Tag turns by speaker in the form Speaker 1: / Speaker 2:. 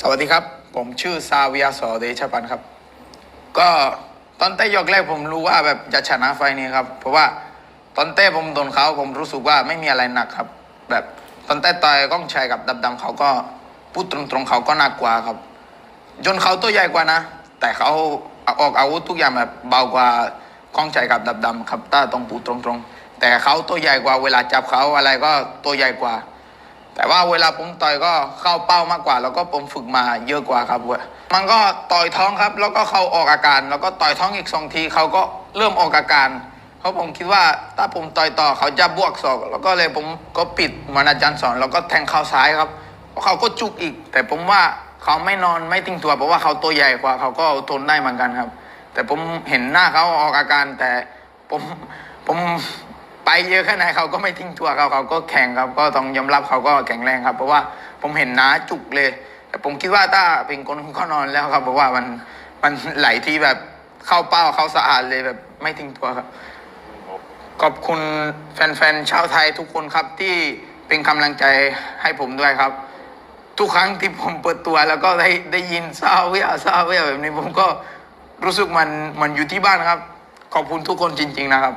Speaker 1: สวัสดีครับ ผมชื่อซาวียสอเดชปันครับ ก็ตอนเต้ยกแรกผมรู้ว่าแบบจะชนะไฟล์นี้ครับ เพราะว่าตอนเต้ผมโดนเขาผมรู้สึกว่าไม่มีอะไรหนักครับ แบบตอนเต้ต่อยก้องชัยกับดับดำเขาก็พูดตรงๆเขาก็หนักกว่าครับ จนเขาตัวใหญ่กว่านะ แต่เขาออกอาวุธทุกอย่างแบบเบากว่าก้องชัยกับดับดำครับถ้าต้องพูดตรงๆ แต่เขาตัวใหญ่กว่าเวลาจับเขาอะไรก็ตัวใหญ่กว่า แต่ว่าเวลาผมต่อยก็เข้าเป้ามากกว่า แล้วก็ผมฝึกมาเยอะกว่าครับเว้ยมันก็ต่อยท้องครับ แล้วก็เขาออกอาการ แล้วก็ต่อยท้องอีกสองทีเขาก็เริ่มออกอาการ เพราะผมคิดว่าถ้าผมต่อยต่อเขาจะบวกศอก แล้วก็เลยผมก็ปิดเหมือนอาจารย์สอน แล้วก็แทงเข่าซ้ายครับเพราะเขาก็จุกอีก แต่ผมว่าเขาไม่นอนไม่ติ้งตัวเพราะว่าเขาตัวใหญ่กว่าเขาก็ทนได้เหมือนกันครับ แต่ผมเห็นหน้าเขาออกอาการแต่ผมผม ไปเยอะแค่ไหนเขาก็ไม่ทิ้งตัวเขาเขาก็แข่งครับก็ต้องยอมรับเขาก็แข็งแรงครับ เพราะว่าผมเห็นหนาจุกเลย แต่ผมคิดว่าถ้าเป็นคนเขานอนแล้วครับเพราะว่ามันมันไหลที่แบบเข้าเป้าเข้าสะอาดเลยแบบไม่ทิ้งตัวครับ ขอบคุณแฟนๆชาวไทยทุกคนครับที่เป็นกำลังใจให้ผมด้วยครับ ทุกครั้งที่ผมเปิดตัวแล้วก็ได้ได้ยินซาเวียซาเวียแบบนี้ผมก็รู้สึกมันมันอยู่ที่บ้านครับ ขอบคุณทุกคนจริง ๆ นะครับ